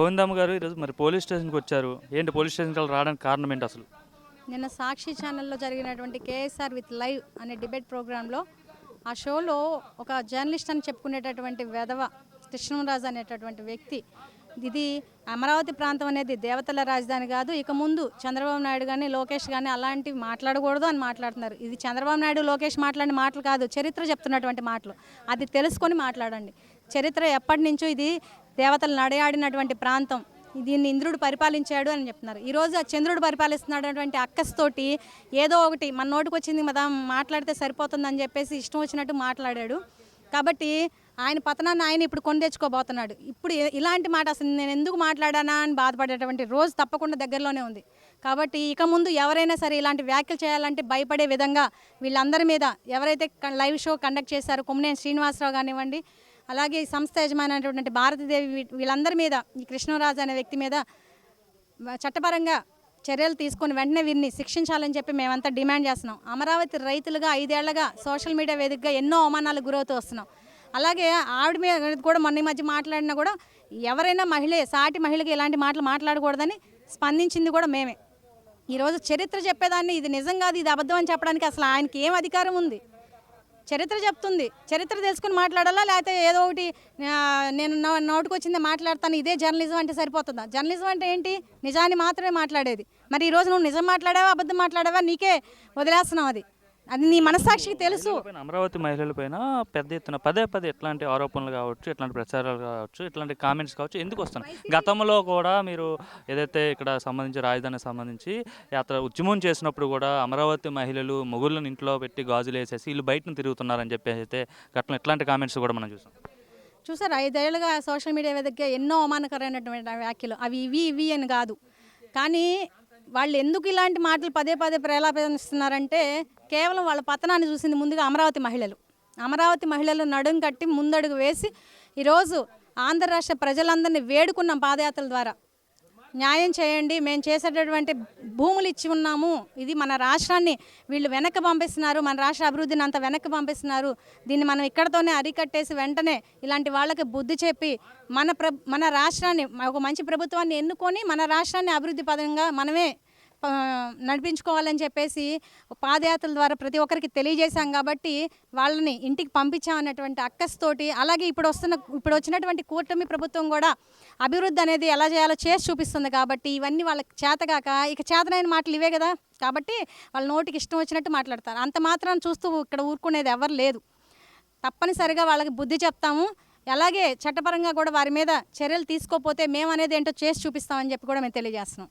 గోవిందమ్మ గారు ఈరోజు మరి పోలీస్ స్టేషన్కి వచ్చారు. ఏంటి పోలీస్ స్టేషన్కి రావడానికి కారణం ఏంటి అసలు? నిన్న సాక్షి ఛానల్లో జరిగినటువంటి కేఎస్ఆర్ విత్ లైవ్ అనే డిబేట్ ప్రోగ్రాంలో ఆ షోలో ఒక జర్నలిస్ట్ అని చెప్పుకునేటటువంటి వెధవ కృష్ణరాజు అనేటటువంటి వ్యక్తి ఇది అమరావతి ప్రాంతం అనేది దేవతల రాజధాని కాదు ఇక ముందు చంద్రబాబు నాయుడు కానీ లోకేష్ కానీ అలాంటివి మాట్లాడకూడదు అని మాట్లాడుతున్నారు. ఇది చంద్రబాబు నాయుడు లోకేష్ మాట్లాడిన మాటలు కాదు చరిత్ర చెప్తున్నటువంటి మాటలు. అది తెలుసుకొని మాట్లాడండి. చరిత్ర ఎప్పటి నుంచో ఇది దేవతలు నడయాడినటువంటి ప్రాంతం. దీన్ని ఇంద్రుడు పరిపాలించాడు అని చెప్తున్నారు. ఈరోజు ఆ చంద్రుడు పరిపాలిస్తున్నటువంటి అక్కస్తోటి ఏదో ఒకటి మన నోటికి వచ్చింది కదా మాట్లాడితే సరిపోతుందని చెప్పేసి ఇష్టం వచ్చినట్టు మాట్లాడాడు. కాబట్టి ఆయన పతనాన్ని ఆయన ఇప్పుడు కొని తెచ్చుకోబోతున్నాడు. ఇప్పుడు ఇలాంటి మాట అసలు నేను ఎందుకు మాట్లాడానా అని బాధపడేటువంటి రోజు తప్పకుండా దగ్గరలోనే ఉంది. కాబట్టి ఇక ముందు ఎవరైనా సరే ఇలాంటి వ్యాఖ్యలు చేయాలంటే భయపడే విధంగా వీళ్ళందరి మీద ఎవరైతే క- లైవ్ షో కండక్ట్ చేశారో కుమ్మనేని శ్రీనివాసరావు కానివ్వండి అలాగే ఈ సంస్థ యజమాని అనేటువంటి భారతీదేవి వీళ్ళందరి మీద ఈ కృష్ణరాజు అనే వ్యక్తి మీద చట్టపరంగా చర్యలు తీసుకొని వెంటనే వీరిని శిక్షించాలని చెప్పి మేమంతా డిమాండ్ చేస్తున్నాం. అమరావతి రైతులుగా ఐదేళ్ళుగా సోషల్ మీడియా వేదికగా ఎన్నో అవమానాలకు గురవుతూ వస్తున్నాం. అలాగే ఆవిడ మీద కూడా మొన్న ఈ మధ్య మాట్లాడినా కూడా ఎవరైనా మహిళే సాటి మహిళకి ఇలాంటి మాటలు మాట్లాడకూడదని స్పందించింది కూడా మేమే. ఈరోజు చరిత్ర చెప్పేదాన్ని ఇది నిజం కాదు ఇది అబద్ధం అని చెప్పడానికి అసలు ఆయనకి ఏం అధికారం ఉంది? చరిత్ర చెప్తుంది. చరిత్ర తెలుసుకుని మాట్లాడాలా? లేకపోతే ఏదో ఒకటి నేను నో- నోటికి మాట్లాడతాను. ఇదే జర్నలిజం అంటే సరిపోతుందా? జర్నలిజం అంటే ఏంటి? నిజాన్ని మాత్రమే మాట్లాడేది. మరి ఈరోజు నువ్వు నిజం మాట్లాడావా? అబద్ధం మాట్లాడావా? నీకే వదిలేస్తున్నావు అది. అది నీ మనస్సాక్షికి తెలుసు. పైన అమరావతి మహిళలపైన పెద్ద ఎత్తున పదే పదే ఇట్లాంటి ఆరోపణలు కావచ్చు ఇట్లాంటి ప్రచారాలు కావచ్చు ఇట్లాంటి కామెంట్స్ కావచ్చు ఎందుకు వస్తున్నాయి? గతంలో కూడా మీరు ఏదైతే ఇక్కడ సంబంధించి రాజధానికి సంబంధించి యాత్ర ఉద్యమం చేసినప్పుడు కూడా అమరావతి మహిళలు మొగుళ్ళని ఇంట్లో పెట్టి గాజులు వేసేసి వీళ్ళు బయటను తిరుగుతున్నారని చెప్పేసి అయితే గట్ల ఇట్లాంటి కామెంట్స్ కూడా మనం చూసాం. చూసారు? ఐదేళ్ళుగా సోషల్ మీడియా వేదికగా ఎన్నో అవమానకరమైనటువంటి వ్యాఖ్యలు. అవి ఇవి ఇవి అని కాదు. కానీ వాళ్ళు ఎందుకు ఇలాంటి మాటలు పదే పదే ప్రేలాపిస్తున్నారంటే కేవలం వాళ్ళ పతనాన్ని చూసింది ముందుగా అమరావతి మహిళలు. అమరావతి మహిళలు నడుం కట్టి ముందడుగు వేసి ఈరోజు ఆంధ్ర రాష్ట్ర ప్రజలందరినీ వేడుకున్నాం పాదయాత్రల ద్వారా. న్యాయం చేయండి. మేము చేసేటటువంటి భూములు ఇచ్చి ఉన్నాము. ఇది మన రాష్ట్రాన్ని వీళ్ళు వెనక్కి పంపిస్తున్నారు. మన రాష్ట్ర అభివృద్ధిని అంత వెనక్కి పంపిస్తున్నారు. దీన్ని మనం ఇక్కడతోనే అరికట్టేసి వెంటనే ఇలాంటి వాళ్ళకి బుద్ధి చెప్పి మన ప్ర మన రాష్ట్రాన్ని ఒక మంచి ప్రభుత్వాన్ని ఎన్నుకొని మన రాష్ట్రాన్ని అభివృద్ధి పదంగా మనమే నడిపించుకోవాలని చెప్పేసి పాదయాత్రల ద్వారా ప్రతి ఒక్కరికి తెలియజేశాం కాబట్టి వాళ్ళని ఇంటికి పంపించామన్నటువంటి అక్కస్తోటి అలాగే ఇప్పుడు వస్తున్న ఇప్పుడు వచ్చినటువంటి కూటమి ప్రభుత్వం కూడా అభివృద్ధి అనేది ఎలా చేయాలో చేసి చూపిస్తుంది కాబట్టి ఇవన్నీ వాళ్ళకి చేతగాక ఇక చేతనైన మాటలు ఇవే కదా కాబట్టి వాళ్ళ నోటికి ఇష్టం వచ్చినట్టు మాట్లాడతారు. అంత మాత్రం చూస్తూ ఇక్కడ ఊరుకునేది ఎవరు లేదు. తప్పనిసరిగా వాళ్ళకి బుద్ధి చెప్తాము. అలాగే చట్టపరంగా కూడా వారి మీద చర్యలు తీసుకోకపోతే మేము అనేది ఏంటో చేసి చూపిస్తామని చెప్పి కూడా మేము తెలియజేస్తున్నాం.